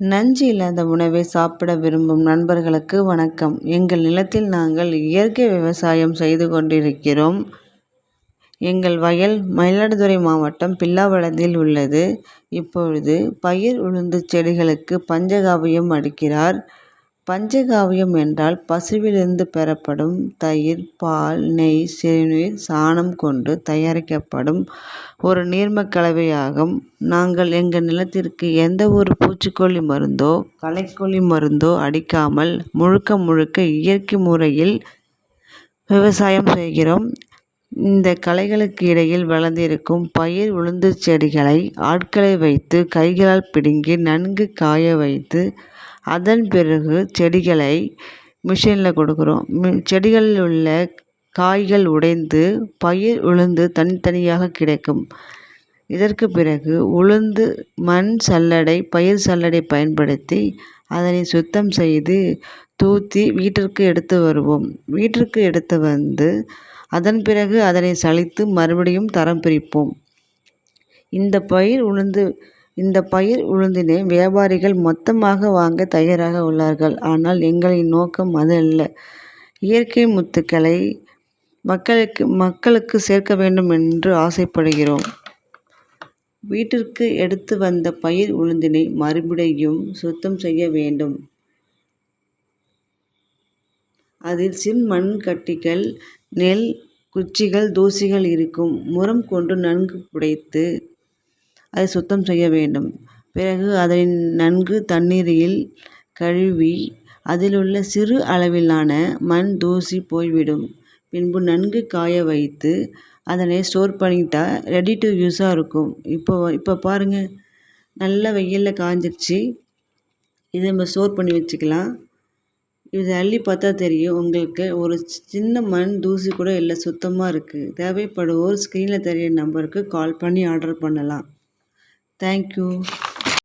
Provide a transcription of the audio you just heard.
நஞ்சு இல்லாத உணவை சாப்பிட விரும்பும் நண்பர்களுக்கு வணக்கம். எங்கள் நிலத்தில் நாங்கள் இயற்கை விவசாயம் செய்து கொண்டிருக்கிறோம். எங்கள் வயல் மயிலாடுதுறை மாவட்டம் பில்லாவளத்தில் உள்ளது. இப்பொழுது பயிர் உளுந்து செடிகளுக்கு பஞ்சகாவியம் அடிக்கிறார். பஞ்சகாவியம் என்றால் பசுவிலிருந்து பெறப்படும் தயிர் பால் நெய் சிறுநீர் சாணம் கொண்டு தயாரிக்கப்படும் ஒரு நீர்ம கலவையாகும் நாங்கள் எங்கள் நிலத்திற்கு எந்த ஒரு பூச்சிக்கொல்லி மருந்தோ களைக்கொல்லி மருந்தோ அடிக்காமல் முழுக்க முழுக்க இயற்கை முறையில் விவசாயம் செய்கிறோம். இந்த களைகளுக்கு இடையில் வளர்ந்திருக்கும் பயிர் உளுந்து செடிகளை ஆட்களை வைத்து கைகளால் பிடுங்கி நன்கு காய வைத்து அதன் பிறகு செடிகளை மிஷினில் கொடுக்குறோம். செடிகளில் உள்ள காய்கள் உடைந்து பயிர் உளுந்து தனித்தனியாக கிடைக்கும். இதற்கு பிறகு உளுந்து மண் சல்லடை பயிர் சல்லடை பயன்படுத்தி அதனை சுத்தம் செய்து தூத்தி வீட்டிற்கு எடுத்து வருவோம். வீட்டிற்கு எடுத்து வந்து அதன் பிறகு அதனை சலித்து மறுபடியும் தரம் பிரிப்போம். இந்த பயிர் உளுந்து இந்த பயிர் உளுந்தினை வியாபாரிகள் மொத்தமாக வாங்க தயாராக உள்ளார்கள். ஆனால் எங்களின் நோக்கம் அது அல்ல. இயற்கை முத்துக்களை மக்களுக்கு மக்களுக்கு சேர்க்க வேண்டும் என்று ஆசைப்படுகிறோம். வீட்டிற்கு எடுத்து வந்த பயிர் உளுந்தினை மறுபடியும் சுத்தம் செய்ய வேண்டும். அதில் சிம் மண் கட்டிகள் நெல் குச்சிகள் தூசிகள் இருக்கும். முரம் கொண்டு நன்கு புடைத்து அதை சுத்தம் செய்ய வேண்டும். பிறகு அதை நன்கு தண்ணீரில் கழுவி அதிலுள்ள சிறு அளவிலான மண் தூசி போய்விடும். பின்பு நன்கு காய வைத்து அதனை ஸ்டோர் பண்ணிட்டா ரெடி டு யூஸாக இருக்கும். இப்போ இப்போ பாருங்கள் நல்ல வெயிலில் காஞ்சிருச்சு. இதை நம்ம ஸ்டோர் பண்ணி வச்சுக்கலாம். இதை அள்ளி பார்த்தா தெரியும். உங்களுக்கு ஒரு சின்ன மண் தூசி கூட இல்லை சுத்தமாக இருக்குது தேவைப்படுவோர் ஸ்க்ரீனில் தெரிய நம்பருக்கு கால் பண்ணி ஆர்டர் பண்ணலாம். தேங்க்யூ